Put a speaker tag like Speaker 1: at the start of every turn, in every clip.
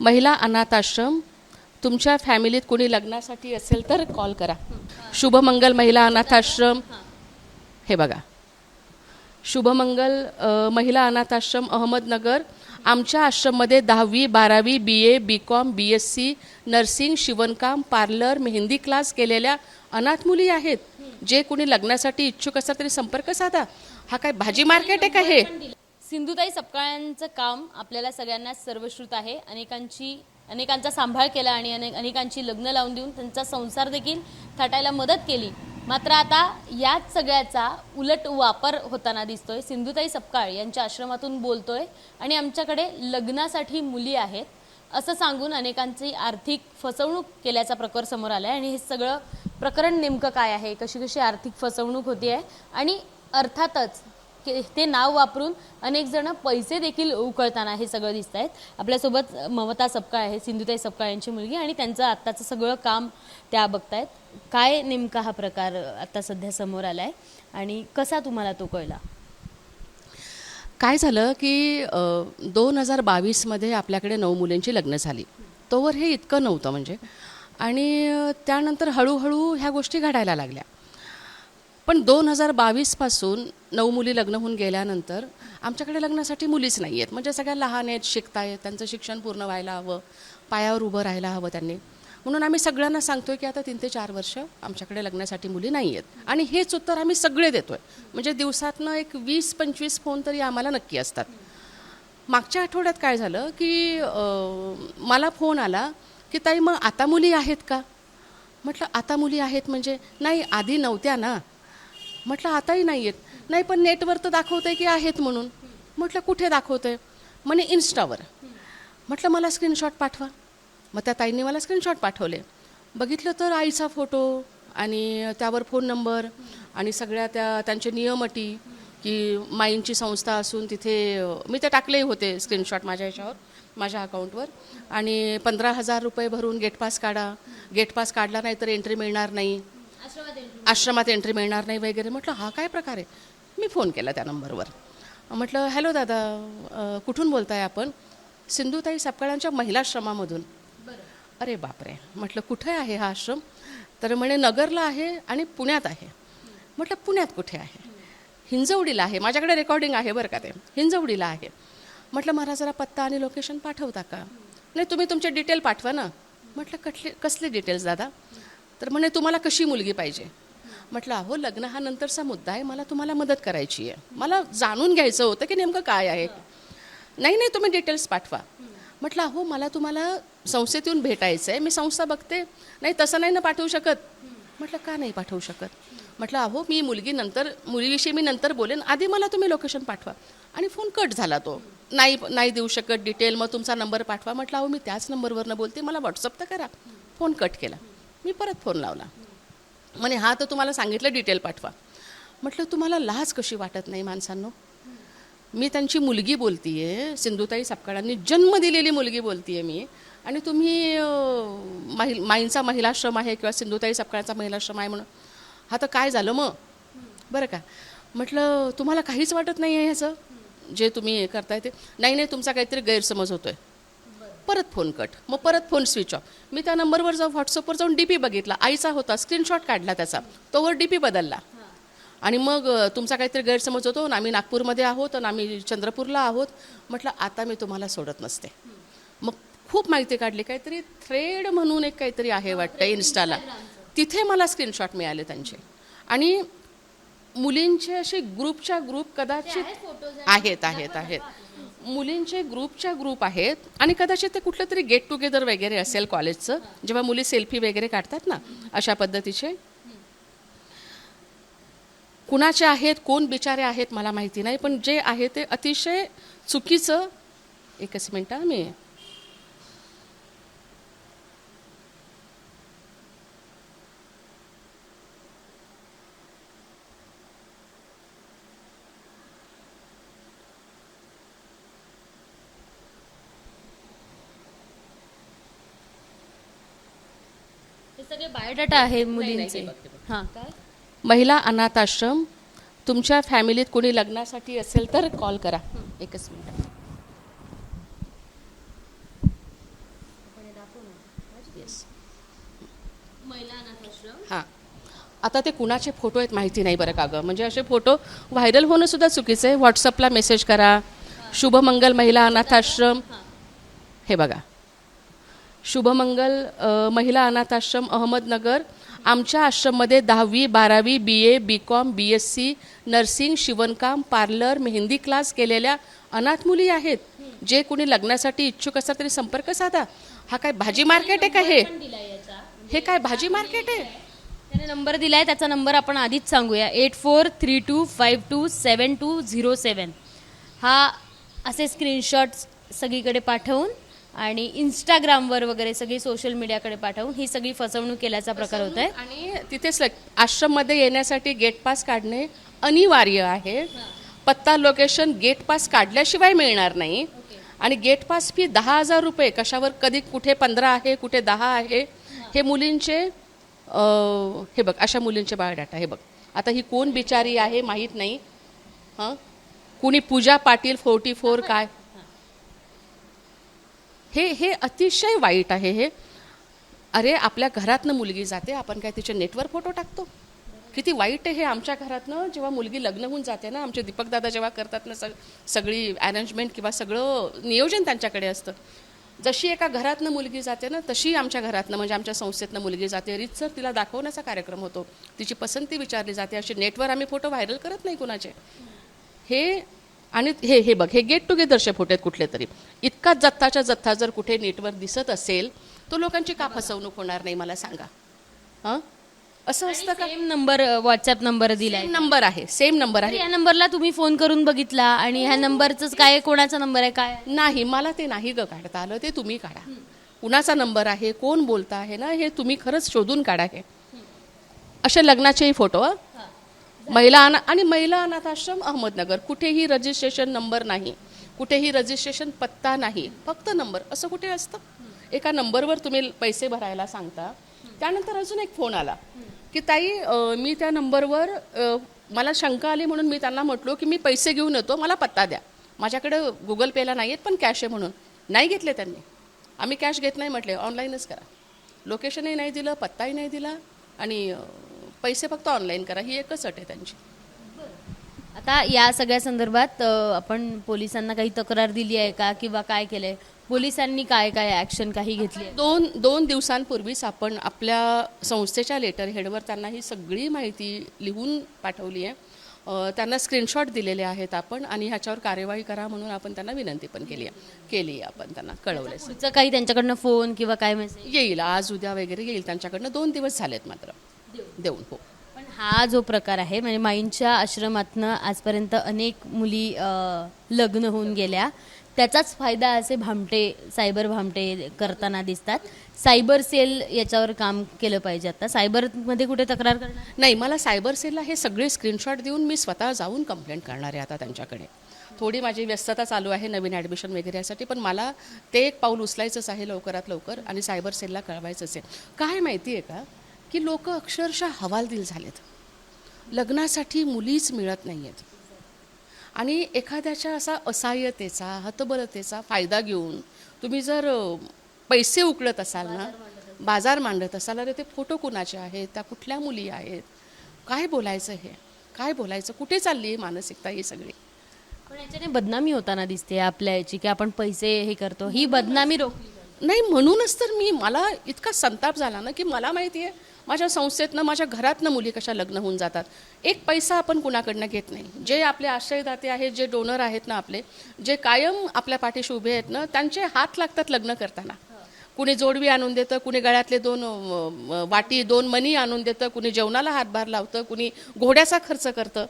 Speaker 1: महिला अनाथाश्रम तुमच्या फॅमिलीत कोणी लग्नासाठी असेल तर कॉल करा. शुभमंगल महिला अनाथाश्रम. हे बघा. शुभमंगल महिला अनाथाश्रम अहमदनगर. आमच्या आश्रममध्ये दहावी बारावी B A B com B S C nursing शिवणकाम पार्लर मेहंदी क्लास केलेल्या अनाथ मुली आहेत. जे कोणी लग्नासाठी इच्छुक असतात तरी संपर्क साधा. हा काय भाजी मार्केट आहे का हे?
Speaker 2: सिंधुताई सपकाळ्यांचं काम आपल्याला सगळ्यांना सर्वश्रुत आहे. अनेकांची अनेकांचा सांभाळ केला आणि अनेक अनेकांची लग्न लावून देऊन त्यांचा संसार देखील थाटायला मदत केली. मात्र आता याच सगळ्याचा उलट वापर होताना दिसतोय. सिंधुताई सपकाळ यांच्या आश्रमातून बोलतोय आणि आमच्याकडे लग्नासाठी मुली आहेत. असं सांगून अनेकांची आर्थिक फसवणूक केल्याचा प्रकार समोर आलाय. आणि हे सगळं प्रकरण नेमकं काय आहे? कशी कशी आर्थिक फसवणूक होती आहे आणि अर्थातच ते नाव वापरून अनेक जण पैसे देखील उकळताना हे सगळं दिसत आहेत आपल्यासोबत ममता सपकाळ आहे सिंधुताई सपकाळ यांची मुलगी आणि त्यांचं आत्ताचं सगळं काम त्या बघतायत. काय नेमका हा प्रकार आता सध्या समोर आलाय आणि कसा तुम्हाला तो कळला?
Speaker 1: काय झालं की दोन हजार बावीसमध्ये आपल्याकडे नऊ मुलींची लग्न झाली. तोवर हे इतकं नव्हतं म्हणजे. आणि त्यानंतर हळूहळू ह्या गोष्टी घडायला लागल्या. पण दोन हजार बावीसपासून नऊ मुली लग्न होऊन गेल्यानंतर आमच्याकडे लग्नासाठी मुलीच नाही आहेत. म्हणजे सगळ्या लहान आहेत शिकतायत त्यांचं शिक्षण पूर्ण व्हायला हवं पायावर उभं राहायला हवं त्यांनी. म्हणून आम्ही सगळ्यांना सांगतोय की आता तीन ते चार वर्ष आमच्याकडे लग्नासाठी मुली नाही आहेत. आणि हेच उत्तर आम्ही सगळे देतोय. म्हणजे दिवसातनं एक वीस पंचवीस फोन तरी आम्हाला नक्की असतात. मागच्या आठवड्यात काय झालं की मला फोन आला की ताई मग आता मुली आहेत का? म्हटलं आता मुली आहेत म्हणजे नाही आधी नव्हत्या ना. म्हटलं आताही नाही आहेत नाही पण नेटवर तर दाखवतंय की आहेत म्हणून. म्हटलं कुठे दाखवतंय? म्हणे इन्स्टावर. म्हटलं मला स्क्रीनशॉट पाठवा. मग त्या ताईंनी मला स्क्रीनशॉट पाठवले. बघितलं तर आईचा फोटो आणि त्यावर फोन नंबर आणि सगळ्या त्या त्यांचे नियम अटी की माईंची संस्था असून तिथे मी ते टाकलेही होते स्क्रीनशॉट माझ्या ह्याच्यावर माझ्या अकाउंटवर आणि पंधरा हजार रुपये भरून गेट पास काढा. गेट पास काढला नाही तर एंट्री मिळणार नाही. आश्रमात एंट्री मिळणार. नाही वगैरे. म्हटलं हा काय प्रकार आहे? मी फोन केला त्या नंबरवर म्हटलं हॅलो दादा कुठून बोलताय आपण? सिंधुताई सपकाळांच्या महिलाश्रमामधून. अरे बापरे. म्हटलं कुठे आहे हा आश्रम? तर म्हणे नगरला आहे आणि पुण्यात आहे. म्हटलं पुण्यात कुठे आहे? हिंजवडीला आहे. माझ्याकडे रेकॉर्डिंग आहे बरं का ते. हिंजवडीला आहे. म्हटलं मला जरा पत्ता आणि लोकेशन पाठवता का? नाही तुम्ही तुमचे डिटेल पाठवा ना. म्हटलं कटले कसले डिटेल्स दादा? तर म्हणे तुम्हाला कशी मुलगी पाहिजे? म्हटलं अहो लग्न हा नंतरचा मुद्दा आहे. मला तुम्हाला मदत करायची आहे. मला जाणून घ्यायचं होतं की नेमकं काय आहे. नाही नाही तुम्ही डिटेल्स पाठवा. म्हटलं अहो मला तुम्हाला संस्थेत येऊन भेटायचं आहे मी संस्था बघते. नाही तसं नाही ना पाठवू शकत. म्हटलं का नाही पाठवू शकत? म्हटलं अहो मी मुलगी नंतर मुलीविषयी मी नंतर बोलेन. आधी मला तुम्ही लोकेशन पाठवा. आणि फोन कट झाला तो. नाही नाही देऊ शकत डिटेल मग तुमचा नंबर पाठवा. म्हटलं अहो मी त्याच नंबरवरनं बोलते. मला व्हॉट्सअप तर करा. फोन कट केला. मी परत फोन लावला. म्हणे हा तर तुम्हाला सांगितलं डिटेल पाठवा. म्हटलं तुम्हाला लाज कशी वाटत नाही माणसांनो? मी त्यांची मुलगी बोलतीये सिंधुताई सापकाळांनी जन्म दिलेली मुलगी बोलतीये मी. आणि तुम्ही माहि माईंचा महिलाश्रम आहे किंवा सिंधुताई सापकाळांचा महिलाश्रम आहे म्हणून. हा तर काय झालं मग? बरं का? म्हटलं तुम्हाला काहीच वाटत नाही आहे ह्याचं? जे तुम्ही करताय ते. नाही नाही तुमचा काहीतरी गैरसमज होतो आहे परत फोन कट. मग परत फोन स्विच ऑफ. मी त्या नंबरवर जाऊन व्हॉट्सअपवर जाऊन डी पी बघितला. आईचा होता. स्क्रीनशॉट काढला त्याचा. तोवर डी पी बदलला. आणि मग तुमचा काहीतरी गैरसमज होतो ना आम्ही नागपूरमध्ये आहोत आणि आम्ही चंद्रपूरला आहोत. म्हटलं आता मी तुम्हाला सोडत नसते. मग खूप माहिती काढली. काहीतरी थ्रेड म्हणून एक काहीतरी आहे वाटतं इन्स्टाला तिथे मला स्क्रीनशॉट मिळाले त्यांचे. आणि मुलींचे असे ग्रुपच्या ग्रुप कदाचित आहेत आहेत आहेत मुलींचे ग्रुपच्या ग्रुप आहेत. आणि कदाचित ते कुठलं तरी गेट टुगेदर वगैरे असेल कॉलेजचं जेव्हा मुली सेल्फी वगैरे काढतात ना अशा पद्धतीचे. कुणाचे आहेत कोण बिचारे आहेत मला माहिती नाही पण जे आहे ते अतिशय चुकीचं एकच मिनटं मी
Speaker 2: मी. सगळे बायोडाटा आहे मुलींचे. हां. काय?
Speaker 1: महिला अनाथ आश्रम तुमच्या फॅमिलीत कोणी लग्नासाठी असेल तर कॉल करा. एकच मिनिट. येस
Speaker 2: महिला अनाथ आश्रम
Speaker 1: हां. आता ते कुणाचे फोटो आहेत माहिती नाही बरं का गं. म्हणजे असे फोटो व्हायरल होणं सुद्धा चुकीचं आहे. व्हॉट्सअपला मेसेज करा. शुभमंगल महिला अनाथाश्रम. हे बघा. शुभमंगल महिला अनाथाश्रम अहमदनगर. आमच्या आश्रममध्ये दहावी बारावी B A B com B S C nursing शिवणकाम पार्लर मेहंदी क्लास केलेल्या अनाथ मुली आहेत. जे कुणी लग्नासाठी इच्छुक असतात तरी संपर्क साधा. हा काय भाजी मार्केट आहे का हे? हे काय भाजी मार्केट आहे?
Speaker 2: त्याने नंबर दिलाय त्याचा नंबर आपण आधीच सांगूया. Eight four three two five two seven two zero seven हा असे स्क्रीनशॉट्स सगळीकडे पाठवून आणि इंस्टाग्रामवर वगैरे सगळी सोशल मीडियाकडे पाठवून ही सगळी फसवणूक केल्याचा प्रकार होत आहे
Speaker 1: आणि तिथेच आश्रममध्ये येण्यासाठी गेट पास काढणे अनिवार्य आहे. पत्ता लोकेशन गेट पास काढल्याशिवाय मिळणार नाही. आणि गेट पास फी दहा हजार रुपये कशावर कधी कुठे पंधरा आहे कुठे दहा आहे हे मुलींचे हे बघ अशा मुलींचे बायोडाटा हे बघ. आता ही कोण बिचारी आहे माहीत नाही. हां? कुणी पूजा पाटील फोर्टी फोर काय? हे हे अतिशय वाईट आहे हे. अरे आपल्या घरातनं मुलगी जाते आपण काय तिचे नेटवर फोटो टाकतो? किती वाईट आहे हे आमच्या घरातनं जेव्हा मुलगी लग्न होऊन जाते ना आमचे दीपकदादा जेव्हा करतात ना सग सगळी अरेंजमेंट किंवा सगळं नियोजन त्यांच्याकडे असतं. जशी एका घरातनं मुलगी जाते ना तशी आमच्या घरातनं म्हणजे आमच्या संस्थेतनं मुलगी जाते. रीतसर तिला दाखवण्याचा कार्यक्रम होतो. तिची पसंती विचारली जाते. असे नेटवर आम्ही फोटो व्हायरल करत नाही कुणाचे. हे आणि हे हे बघ हे गेट टुगेदरचे फोटो आहेत कुठले तरी. इतका जत्ताच्या जत्था जर कुठे नेटवर दिसत असेल तो लोकांची का फसवणूक होणार नाही मला सांगा. हां? असं असतं का?
Speaker 2: सेम नंबर व्हॉट्सअप नंबर दिलाय.
Speaker 1: सेम नंबर आहे सेम नंबर आहे.
Speaker 2: या नंबरला तुम्ही फोन करून बघितला आणि ह्या नंबरच काय कोणाचा नंबर आहे? काय
Speaker 1: नाही मला ते नाही ग काढता आलं ते तुम्ही काढा. कुणाचा नंबर आहे? कोण बोलता आहे ना? हे तुम्ही खरंच शोधून काढा हे. असे लग्नाचेही फोटो? महिला अना आणि महिला अनाथ आश्रम अहमदनगर. कुठेही रजिस्ट्रेशन नंबर नाही. कुठेही रजिस्ट्रेशन पत्ता नाही. फक्त नंबर असं कुठे असतं? एका नंबरवर तुम्ही पैसे भरायला सांगता. त्यानंतर अजून एक फोन आला. की ताई मी त्या नंबरवर मला शंका आली म्हणून मी त्यांना म्हटलो की मी पैसे घेऊन येतो मला पत्ता द्या. माझ्याकडे गुगल पेला नाही आहेत पण कॅश आहे म्हणून. नाही घेतले त्यांनी. आम्ही कॅश घेत नाही म्हटले ऑनलाईनच करा. लोकेशनही नाही दिलं पत्ताही नाही दिला आणि पैसे फक्त ऑनलाईन करा ही एकच अट आहे त्यांची.
Speaker 2: आता या सगळ्या संदर्भात अ, आपण पोलिसांना काही तक्रार दिली आहे का किंवा काय केलंय? पोलिसांनी काय काय ऍक्शन काही घेतली आहे?
Speaker 1: दोन दोन दिवसांपूर्वीच आपण आपल्या संस्थेच्या लेटर हेडवर त्यांना ही सगळी माहिती लिहून पाठवली आहे. अ, त्यांना स्क्रीनशॉट दिलेले आहेत आपण आणि ह्याच्यावर कार्यवाही करा म्हणून आपण त्यांना विनंती पण केली आहे. केली आहे आपण त्यांना कळवले
Speaker 2: पुढचं काही त्यांच्याकडनं फोन किंवा काय मेसेज
Speaker 1: येईल आज उद्या वगैरे येईल त्यांच्याकडनं दोन दिवस झालेत मात्र. देऊन हो.
Speaker 2: पण हा जो प्रकार आहे म्हणजे माईंच्या आश्रमातनं आजपर्यंत अनेक मुली लग्न होऊन गेल्या. त्याचाच फायदा असे भामटे सायबर भामटे करताना दिसतात. सायबर सेल याच्यावर काम केलं पाहिजे आता. सायबरमध्ये कुठे तक्रार करणार?
Speaker 1: नाही मला सायबर सेलला हे सगळे स्क्रीनशॉट देऊन मी स्वतः जाऊन कंप्लेंट करणार आहे आता त्यांच्याकडे. थोडी माझी व्यस्तता चालू आहे नवीन ॲडमिशन वगैरे यासाठी पण मला ते एक पाऊल उचलायचंच आहे लवकरात लवकर आणि सायबर सेलला कळवायचंच आहे. काय माहिती आहे का? की लोक अक्षरशः हवालदिल झालेत. लग्नासाठी मुलीच मिळत नाही आहेत आणि एखाद्याच्या असा असहाय्यतेचा हतबलतेचा फायदा घेऊन तुम्ही जर पैसे उकळत असाल ना बाजार मांडत असाल अरे ते फोटो कुणाचे आहेत त्या कुठल्या मुली आहेत? काय बोलायचं हे? काय बोलायचं? कुठे चालली ही मानसिकता ही सगळी?
Speaker 2: पण याच्याने बदनामी होताना दिसते आपल्या याची की आपण पैसे हे करतो ही बदनामी रोखली.
Speaker 1: नाही म्हणूनच तर मी मला इतका संताप झाला ना की मला माहिती आहे माझ्या संस्थेतनं माझ्या घरातनं मुली कशा लग्न होऊन जातात. एक पैसा आपण कुणाकडनं घेत नाही. जे आपले आश्रयदाते आहेत जे डोनर आहेत ना आपले जे कायम आपल्या पाठीशी उभे आहेत ना त्यांचे हात लागतात लग्न करताना. कुणी जोडवी आणून देतं कुणी गळ्यातले दोन वाटी दोन मनी आणून देतं कुणी जेवणाला हातभार लावतं कुणी घोड्याचा खर्च करतं.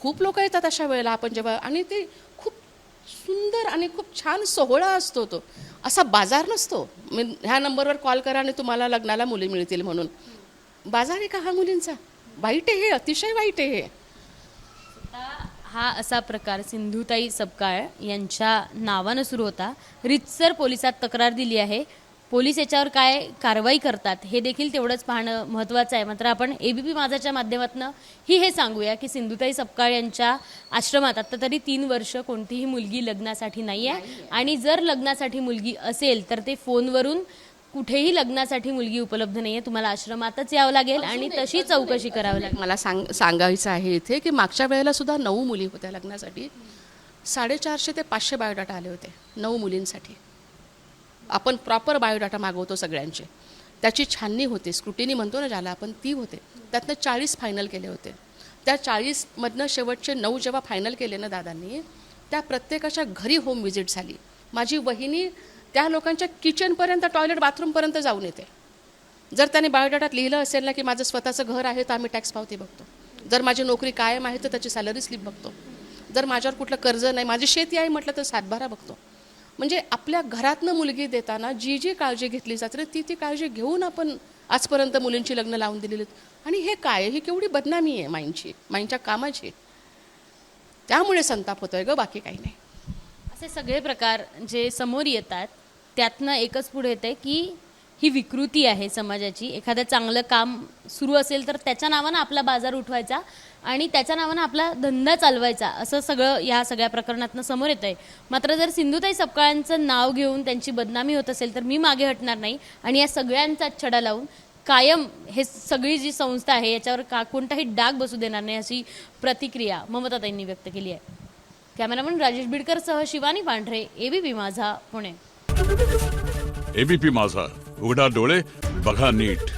Speaker 1: खूप लोक येतात अशा वेळेला आपण जेव्हा आणि ते खूप सुंदर आणि खूप छान सोहळा असतो तो. असा बाजार नसतो. मी ह्या नंबरवर कॉल करा आणि तुम्हाला लग्नाला मुली मिळतील म्हणून. बाजार आहे का हा मुलींचा? वाईट आहे हे अतिशय वाईट आहे हे.
Speaker 2: हा असा प्रकार सिंधुताई सबकाळ यांच्या नावानं सुरू होता. रितसर पोलिसात तक्रार दिली आहे. पोलीस याच्यावर काय कारवाई करतात हे देखील तेवढंच पाहणं महत्त्वाचं आहे. मात्र आपण एबीपी माझाच्या माध्यमातून ही हे सांगूया की सिंधुताई सपकाळ यांच्या आश्रमात आता तरी तीन वर्ष कोणतीही मुलगी लग्नासाठी नाही आहे आणि जर लग्नासाठी मुलगी असेल तर ते फोनवरून कुठेही लग्नासाठी मुलगी उपलब्ध नाहीये. तुम्हाला आश्रमातच यावं लागेल आणि तशी चौकशी करावी लागेल.
Speaker 1: मला सांग सांगायचं आहे इथे की मागच्या वेळेला सुद्धा नऊ मुली होत्या लग्नासाठी. साडेचारशे ते पाचशे बायोडाटा आले होते नऊ मुलींसाठी. आपण प्रॉपर बायोडाटा मागवतो सगळ्यांचे. त्याची छाननी होते स्क्रुटिनी म्हणतो ना ज्याला आपण ती होते. त्यातनं चाळीस फायनल केले होते. त्या चाळीसमधनं शेवटचे नऊ जेव्हा फायनल केले ना दादांनी त्या प्रत्येकाच्या घरी होम व्हिजिट झाली. माझी वहिनी त्या लोकांच्या किचनपर्यंत टॉयलेट बाथरूमपर्यंत जाऊन येते. जर त्याने बायोडाटात लिहिलं असेल ना की माझं स्वतःचं घर आहे तर आम्ही टॅक्स पावती बघतो. जर माझी नोकरी कायम आहे तर त्याची सॅलरी स्लिप बघतो. जर माझ्यावर कुठलं कर्ज नाही माझी शेती आहे म्हटलं तर सातबारा बघतो. म्हणजे आपल्या घरातनं मुलगी देताना जी जी काळजी घेतली जाते ती ती काळजी घेऊन आपण आजपर्यंत मुलींची लग्न लावून दिलेली आहेत. आणि हे काय? ही केवढी बदनामी आहे माईंची माईंच्या कामाची. त्यामुळे संताप होतोय ग बाकी काही नाही.
Speaker 2: असे सगळे प्रकार जे समोर येतात त्यातनं एकच पुढे येते की ही विकृती आहे समाजाची. एखादं चांगलं काम सुरू असेल तर त्याच्या नावानं आपला बाजार उठवायचा. आणि त्याच्या नावानं आपला धंदा चालवायचा असं सगळं या सगळ्या प्रकरणातनं समोर येत आहे मात्र जर सिंधुताई सपकाळांचं नाव घेऊन त्यांची बदनामी होत असेल तर मी मागे हटणार नाही. आणि या सगळ्यांचा छडा लावून कायम हे सगळी जी संस्था आहे याच्यावर का कोणताही डाग बसू देणार नाही अशी प्रतिक्रिया ममताताईंनी व्यक्त केली आहे. कॅमेरामन राजेश बिडकर सह शिवानी पांढरे एबीपी माझा पुणे.
Speaker 3: एबीपी माझा उघडा डोळे बघा नीट.